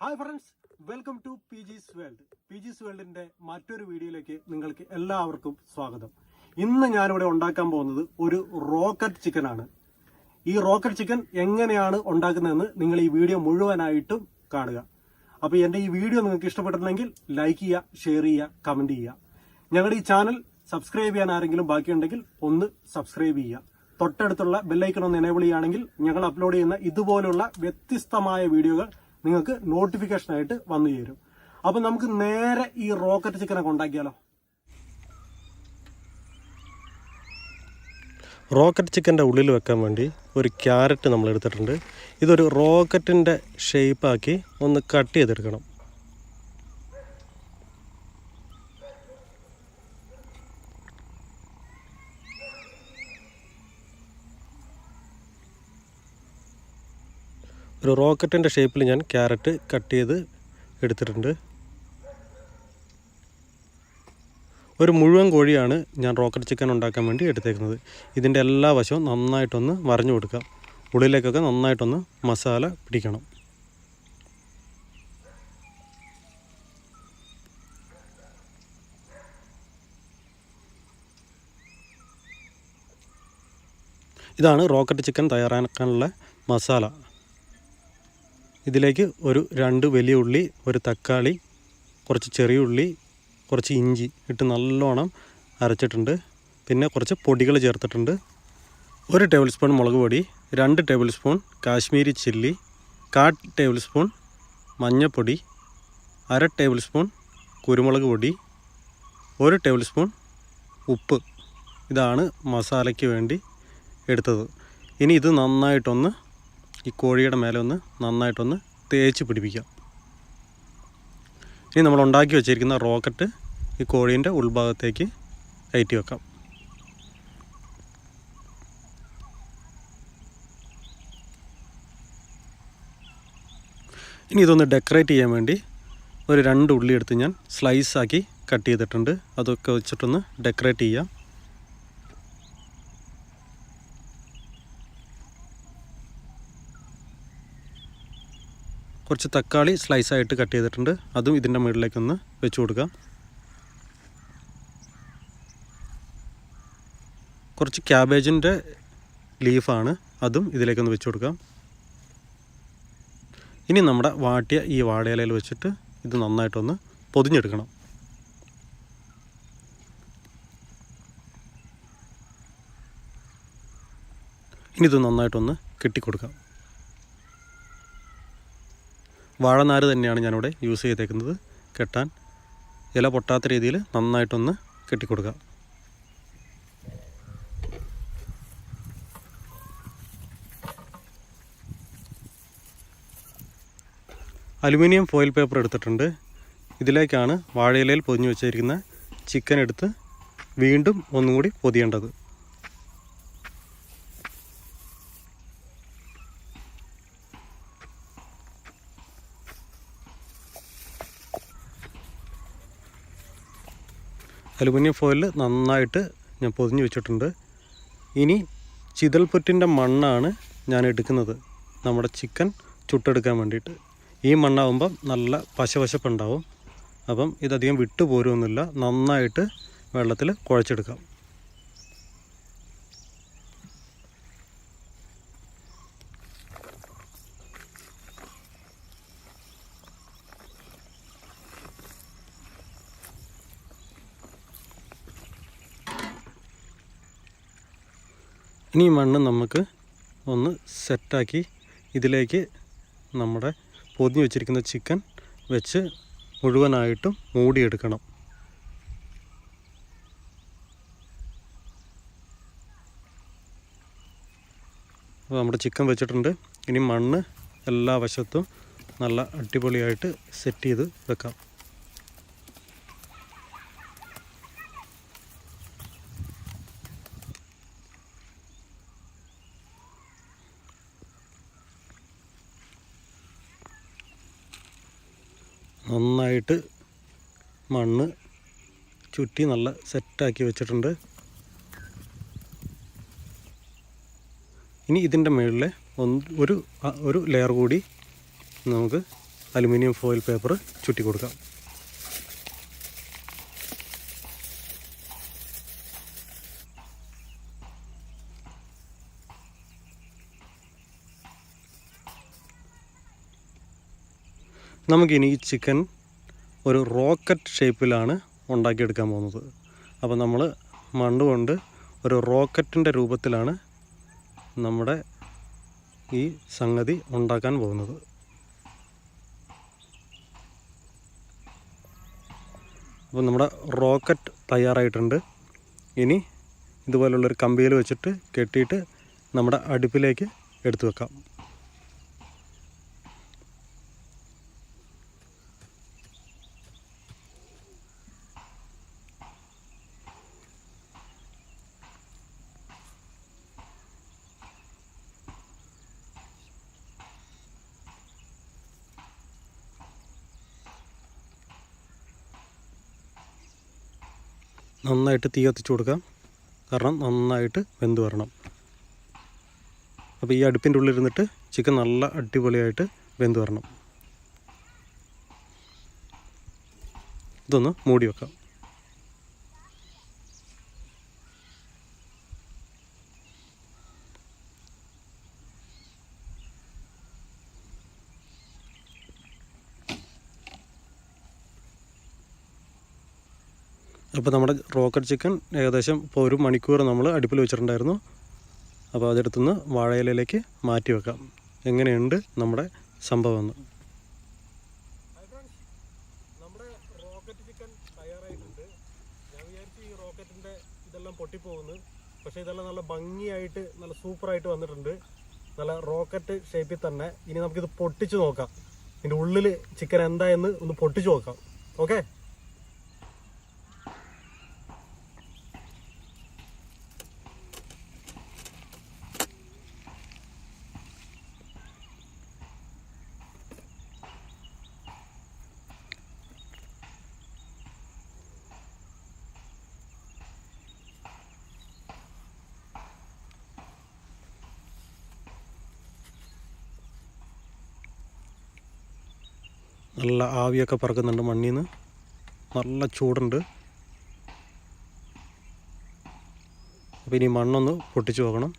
Hi friends welcome to P G's world P G's വേൾഡിന്റെ മറ്റൊരു വീഡിയോയിലേക്ക് നിങ്ങൾക്ക് എല്ലാവർക്കും സ്വാഗതം. ഇന്ന് ഞാനിവിടെ ഉണ്ടാക്കാൻ പോകുന്നത് ഒരു റോക്കറ്റ് ചിക്കൻ ആണ്. ഈ റോക്കറ്റ് ചിക്കൻ എങ്ങനെയാണ് ഉണ്ടാക്കുന്നതെന്ന് നിങ്ങൾ ഈ വീഡിയോ മുഴുവനായിട്ടും കാണുക. അപ്പോൾ എന്റെ ഈ വീഡിയോ നിങ്ങൾക്ക് ഇഷ്ടപ്പെട്ടിട്ടുണ്ടെങ്കിൽ ലൈക്ക് ചെയ്യുക ഷെയർ ചെയ്യുക കമന്റ് ചെയ്യുക. ഞങ്ങളുടെ ഈ ചാനൽ സബ്സ്ക്രൈബ് ചെയ്യാൻ ആരെങ്കിലും ബാക്കിയുണ്ടെങ്കിൽ ഒന്ന് സബ്സ്ക്രൈബ് ചെയ്യുക. തൊട്ടടുത്തുള്ള ബെല്ലൈക്കൺ ഒന്ന് എനേബിൾ ചെയ്യുകയാണെങ്കിൽ ഞങ്ങൾ അപ്ലോഡ് ചെയ്യുന്ന ഇതുപോലുള്ള വ്യത്യസ്തമായ വീഡിയോകൾ നിങ്ങൾക്ക് നോട്ടിഫിക്കേഷനായിട്ട് വന്നു ചേരും. അപ്പം നമുക്ക് നേരെ ഈ റോക്കറ്റ് ചിക്കനൊക്കെ ഉണ്ടാക്കിയാലോ? റോക്കറ്റ് ചിക്കന്റെ ഉള്ളിൽ വെക്കാൻ വേണ്ടി ഒരു ക്യാരറ്റ് നമ്മൾ എടുത്തിട്ടുണ്ട് ഇതൊരു റോക്കറ്റിന്റെ ഷേപ്പാക്കി ഒന്ന് കട്ട് ചെയ്തെടുക്കണം. ഒരു റോക്കറ്റിന്റെ ഷേപ്പിൽ ഞാൻ ക്യാരറ്റ് കട്ട് ചെയ്ത് എടുത്തിട്ടുണ്ട്. ഒരു മുഴുവൻ കോഴിയാണ് ഞാൻ റോക്കറ്റ് ചിക്കൻ ഉണ്ടാക്കാൻ വേണ്ടി എടുത്തേക്കുന്നത്. ഇതിന്റെ എല്ലാ വശവും നന്നായിട്ടൊന്ന് വരഞ്ഞു കൊടുക്കാം. ഉള്ളിലേക്കൊക്കെ നന്നായിട്ടൊന്ന് മസാല പിടിക്കണം. ഇതാണ് റോക്കറ്റ് ചിക്കൻ തയ്യാറാക്കാനുള്ള മസാല. ഇതിലേക്ക് ഒരു രണ്ട് വലിയ ഉള്ളി ഒരു തക്കാളി കുറച്ച് ചെറിയ ഉള്ളി കുറച്ച് ഇഞ്ചി ഇട്ട് നല്ലോണം അരച്ചിട്ടുണ്ട്. പിന്നെ കുറച്ച് പൊടികൾ ചേർത്തിട്ടുണ്ട്. ഒരു ടേബിൾ സ്പൂൺ മുളക് പൊടി രണ്ട് ടേബിൾ സ്പൂൺ കാശ്മീരി ചില്ലി കാ ടേബിൾ സ്പൂൺ മഞ്ഞൾപ്പൊടി അര ടേബിൾ സ്പൂൺ കുരുമുളക് പൊടി ഒരു ടേബിൾ സ്പൂൺ ഉപ്പ്. ഇതാണ് മസാലയ്ക്ക് വേണ്ടി എടുത്തത്. ഇനി ഇത് നന്നായിട്ടൊന്ന് ഈ കോഴിയുടെ മേലെ ഒന്ന് നന്നായിട്ടൊന്ന് തേച്ച് പിടിപ്പിക്കാം. ഇനി നമ്മൾ ഉണ്ടാക്കി വെച്ചിരിക്കുന്ന റോക്കറ്റ് ഈ കോഴീന്റെ ഉൾഭാഗത്തേക്ക് കയറ്റി വെക്കാം. ഇനി ഇതൊന്ന് ഡെക്കറേറ്റ് ചെയ്യാൻ വേണ്ടി ഒരു രണ്ട് ഉള്ളി എടുത്ത് ഞാൻ സ്ലൈസാക്കി കട്ട് ചെയ്തിട്ടുണ്ട്. അതൊക്കെ വെച്ചിട്ടൊന്ന് ഡെക്കറേറ്റ് ചെയ്യാം. കുറച്ച് തക്കാളി സ്ലൈസ് ആയിട്ട് കട്ട് ചെയ്തിട്ടുണ്ട്. അതും ഇതിന്റെ മുകളിലേക്കൊന്ന് വെച്ച് കൊടുക്കാം. കുറച്ച് ക്യാബേജിന്റെ ലീഫാണ് അതും ഇതിലേക്കൊന്ന് വെച്ച് കൊടുക്കാം. ഇനി നമ്മുടെ വാട്ടിയ ഈ വാടയിലയിൽ വെച്ചിട്ട് ഇത് നന്നായിട്ടൊന്ന് പൊതിഞ്ഞെടുക്കണം. ഇനി ഇത് നന്നായിട്ടൊന്ന് കെട്ടിക്കൊടുക്കാം. വാഴനാര് തന്നെയാണ് ഞാനിവിടെ യൂസ് ചെയ്തേക്കുന്നത്. കെട്ടാൻ ഇല പൊട്ടാത്ത രീതിയിൽ നന്നായിട്ടൊന്ന് കെട്ടിക്കൊടുക്കുക. അലുമിനിയം ഫോയിൽ പേപ്പർ എടുത്തിട്ടുണ്ട്. ഇതിലേക്കാണ് വാഴയിലയിൽ പൊതിഞ്ഞു വെച്ചിരിക്കുന്ന ചിക്കൻ എടുത്ത് വീണ്ടും ഒന്നും കൂടി പൊതിയേണ്ടത്. അലുമിനിയം ഫോയിൽ നന്നായിട്ട് ഞാൻ പൊതിഞ്ഞ് വെച്ചിട്ടുണ്ട്. ഇനി ചിതൽപുറ്റിന്റെ മണ്ണാണ് ഞാൻ എടുക്കുന്നത്. നമ്മുടെ ചിക്കൻ ചുട്ടെടുക്കാൻ വേണ്ടിയിട്ട്. ഈ മണ്ണാവുമ്പം നല്ല പശപശപ്പുണ്ടാവും. അപ്പം ഇതധികം വിട്ടു പോരുമൊന്നുമില്ല നന്നായിട്ട് വെള്ളത്തിൽ കുഴച്ചെടുക്കാം. ഇനി മണ്ണ് നമുക്ക് ഒന്ന് സെറ്റാക്കി ഇതിലേക്ക് നമ്മുടെ പൊതിഞ്ഞ് വെച്ചിരിക്കുന്ന ചിക്കൻ വെച്ച് മുഴുവനായിട്ടും മൂടിയെടുക്കണം. അപ്പോൾ നമ്മുടെ ചിക്കൻ വെച്ചിട്ടുണ്ട്. ഇനി മണ്ണ് എല്ലാ വശത്തും നല്ല അടിപൊളിയായിട്ട് സെറ്റ് ചെയ്ത് വെക്കാം. നന്നായിട്ട് മണ്ണ് ചുറ്റി നല്ല സെറ്റാക്കി വെച്ചിട്ടുണ്ട്. ഇനി ഇതിന്റെ മുകളിൽ ഒരു ഒരു ലെയർ കൂടി നമുക്ക് അലുമിനിയം ഫോയിൽ പേപ്പർ ചുറ്റി കൊടുക്കാം. നമുക്കിനി ചിക്കൻ ഒരു റോക്കറ്റ് ഷേപ്പിലാണ് ഉണ്ടാക്കിയെടുക്കാൻ പോകുന്നത്. അപ്പോൾ നമ്മൾ മണ്ണ് കൊണ്ട് ഒരു റോക്കറ്റിന്റെ രൂപത്തിലാണ് നമ്മുടെ ഈ സംഗതി ഉണ്ടാക്കാൻ പോകുന്നത്. അപ്പോൾ നമ്മുടെ റോക്കറ്റ് തയ്യാറായിട്ടുണ്ട്. ഇനി ഇതുപോലുള്ളൊരു കമ്പിയിൽ വെച്ചിട്ട് കെട്ടിയിട്ട് നമ്മുടെ അടുപ്പിലേക്ക് എടുത്തു വെക്കാം. നന്നായിട്ട് തീ കത്തിച്ചു കൊടുക്കാം. കാരണം നന്നായിട്ട് വെന്ത് വരണം. അപ്പോൾ ഈ അടുപ്പിന്റെ ഉള്ളിൽ ഇരുന്നിട്ട് ചിക്കൻ നല്ല അടിപൊളിയായിട്ട് വെന്ത് വരണം. ഇതൊന്ന് മൂടി വെക്കാം. അപ്പോൾ നമ്മുടെ റോക്കറ്റ് ചിക്കൻ ഏകദേശം ഇപ്പോൾ ഒരു മണിക്കൂർ നമ്മൾ അടുപ്പിൽ വെച്ചിട്ടുണ്ടായിരുന്നു. അപ്പോൾ അതെടുത്തുനിന്ന് വാഴയിലയിലേക്ക് മാറ്റി വെക്കാം. എങ്ങനെയുണ്ട് നമ്മുടെ സംഭവം എന്ന്? ഇതെല്ലാം പൊട്ടിപ്പോകുന്നു. പക്ഷേ ഇതെല്ലാം നല്ല ഭംഗിയായിട്ട് നല്ല സൂപ്പറായിട്ട് വന്നിട്ടുണ്ട്. നല്ല റോക്കറ്റ് ഷേപ്പിൽ തന്നെ. ഇനി നമുക്കിത് പൊട്ടിച്ച് നോക്കാം. ഇതിന്റെ ഉള്ളിൽ ചിക്കൻ എന്താ എന്ന് ഒന്ന് പൊട്ടിച്ച് നോക്കാം. ഓക്കെ? നല്ല ആവിയൊക്കെ പറക്കുന്നുണ്ട് മണ്ണിൽ നിന്ന് നല്ല ചൂടുണ്ട്. അപ്പോൾ ഇനി മണ്ണൊന്ന് പൊട്ടിച്ച് നോക്കണം.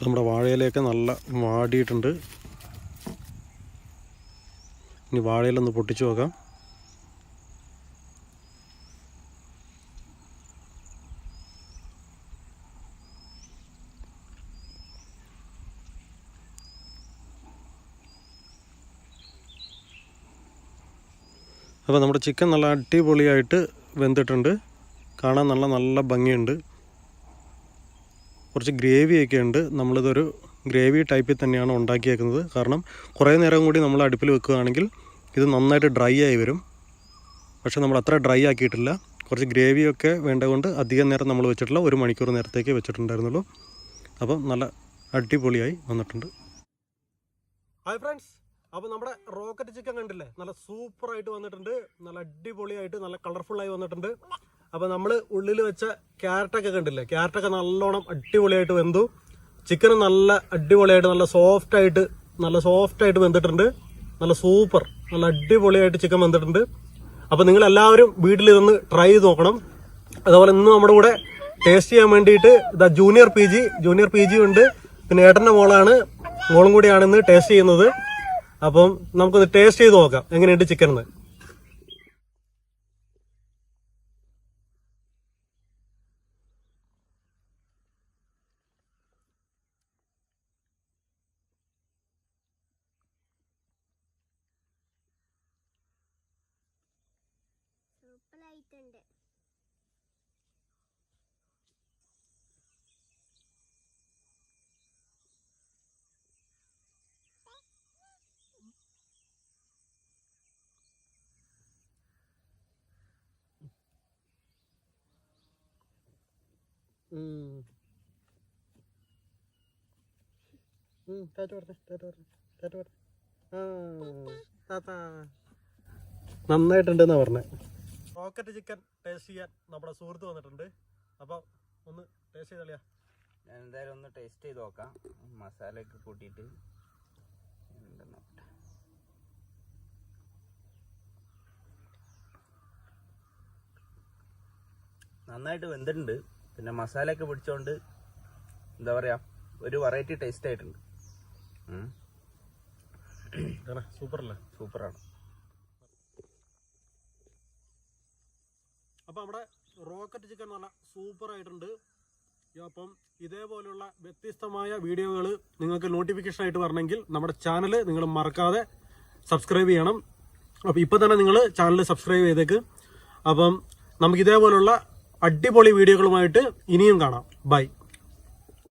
നമ്മുടെ വാഴയിലയൊക്കെ നല്ല വാടിയിട്ടുണ്ട്. ഇനി വാഴയിലൊന്ന് പൊട്ടിച്ചു നോക്കാം. അപ്പോൾ നമ്മുടെ ചിക്കൻ നല്ല അടിപൊളിയായിട്ട് വെന്തിട്ടുണ്ട്. കാണാൻ നല്ല നല്ല ഭംഗിയുണ്ട്. കുറച്ച് ഗ്രേവിയൊക്കെ ഉണ്ട്. നമ്മളിതൊരു ഗ്രേവി ടൈപ്പിൽ തന്നെയാണ് ഉണ്ടാക്കിയേക്കുന്നത്. കാരണം കുറേ നേരം കൂടി നമ്മൾ അടുപ്പിൽ വെക്കുകയാണെങ്കിൽ ഇത് നന്നായിട്ട് ഡ്രൈ ആയി വരും. പക്ഷേ നമ്മൾ അത്ര ഡ്രൈ ആക്കിയിട്ടില്ല. കുറച്ച് ഗ്രേവിയൊക്കെ വേണ്ടതുകൊണ്ട് അധികം നേരം നമ്മൾ വെച്ചിട്ടില്ല. ഒരു മണിക്കൂർ നേരത്തേക്ക് വെച്ചിട്ടുണ്ടായിരുന്നുള്ളൂ. അപ്പം നല്ല അടിപൊളിയായി വന്നിട്ടുണ്ട്. ഹായ് ഫ്രണ്ട്സ് അപ്പോൾ നമ്മുടെ റോക്കറ്റ് ചിക്കൻ കണ്ടില്ലേ? നല്ല സൂപ്പറായിട്ട് വന്നിട്ടുണ്ട്. നല്ല അടിപൊളിയായിട്ട് നല്ല കളർഫുള്ളായി വന്നിട്ടുണ്ട്. അപ്പോൾ നമ്മൾ ഉള്ളിൽ വെച്ച ക്യാരറ്റൊക്കെ കണ്ടില്ലേ? ക്യാരറ്റൊക്കെ നല്ലോണം അടിപൊളിയായിട്ട് വെന്തു. ചിക്കൻ നല്ല അടിപൊളിയായിട്ട് നല്ല സോഫ്റ്റ് ആയിട്ട് നല്ല സോഫ്റ്റ് ആയിട്ട് വെന്തിട്ടുണ്ട്. നല്ല സൂപ്പർ നല്ല അടിപൊളിയായിട്ട് ചിക്കൻ വെന്തിട്ടുണ്ട്. അപ്പോൾ നിങ്ങൾ എല്ലാവരും വീട്ടിൽ ഇതൊന്ന് ട്രൈ ചെയ്ത് നോക്കണം. അതുപോലെ ഇന്ന് നമ്മുടെ കൂടെ ടേസ്റ്റ് ചെയ്യാൻ വേണ്ടിയിട്ട് ഇതാ junior P G junior P G ഉണ്ട്. പിന്നെ ഏട്ടന്റെ മോളാണ്. മോളും കൂടിയാണ് ഇന്ന് ടേസ്റ്റ് ചെയ്യുന്നത്. അപ്പം നമുക്കൊന്ന് ടേസ്റ്റ് ചെയ്ത് നോക്കാം. എങ്ങനെയുണ്ട് ചിക്കൻ എന്ന് സൂപ്പറായിട്ടുണ്ട് ഉം, ടാറ്റ പറഞ്ഞേ ടാറ്റ പറഞ്ഞേ ടാറ്റ പറഞ്ഞേ ആ താത്ത. നന്നായിട്ടുണ്ടെന്നാ പറഞ്ഞേ. റോക്കറ്റ് ചിക്കൻ ടേസ്റ്റ് ചെയ്യാൻ നമ്മുടെ സുഹൃത്ത് വന്നിട്ടുണ്ട്. അപ്പോൾ ഒന്ന് ടേസ്റ്റ് ചെയ്തളിയാ ഞാൻ എന്തായാലും ഒന്ന് ടേസ്റ്റ് ചെയ്ത് നോക്കാം. മസാലയൊക്കെ കൂട്ടിയിട്ട് നോക്കട്ടെ. നന്നായിട്ട് വെന്തിട്ടുണ്ട്. പിന്നെ മസാലയൊക്കെ പിടിച്ചോണ്ട് എന്താ പറയാ ഒരു വെറൈറ്റി ടേസ്റ്റ് ആയിട്ടുണ്ട്. സൂപ്പറല്ലേ? സൂപ്പറാണ്. അപ്പോൾ നമ്മുടെ റോക്കറ്റ് ചിക്കൻ സൂപ്പർ ആയിട്ടുണ്ട്. അപ്പം ഇതേപോലുള്ള വ്യത്യസ്തമായ വീഡിയോകൾ നിങ്ങൾക്ക് നോട്ടിഫിക്കേഷൻ ആയിട്ട് വരണമെങ്കിൽ നമ്മുടെ ചാനൽ നിങ്ങൾ മറക്കാതെ സബ്സ്ക്രൈബ് ചെയ്യണം. അപ്പോൾ ഇപ്പോൾ തന്നെ നിങ്ങൾ ചാനൽ സബ്സ്ക്രൈബ് ചെയ്തേക്ക്. അപ്പം നമുക്ക് ഇതേപോലുള്ള അടിപൊളി വീഡിയോകളുമായിട്ട് ഇനിയും കാണാം. ബൈ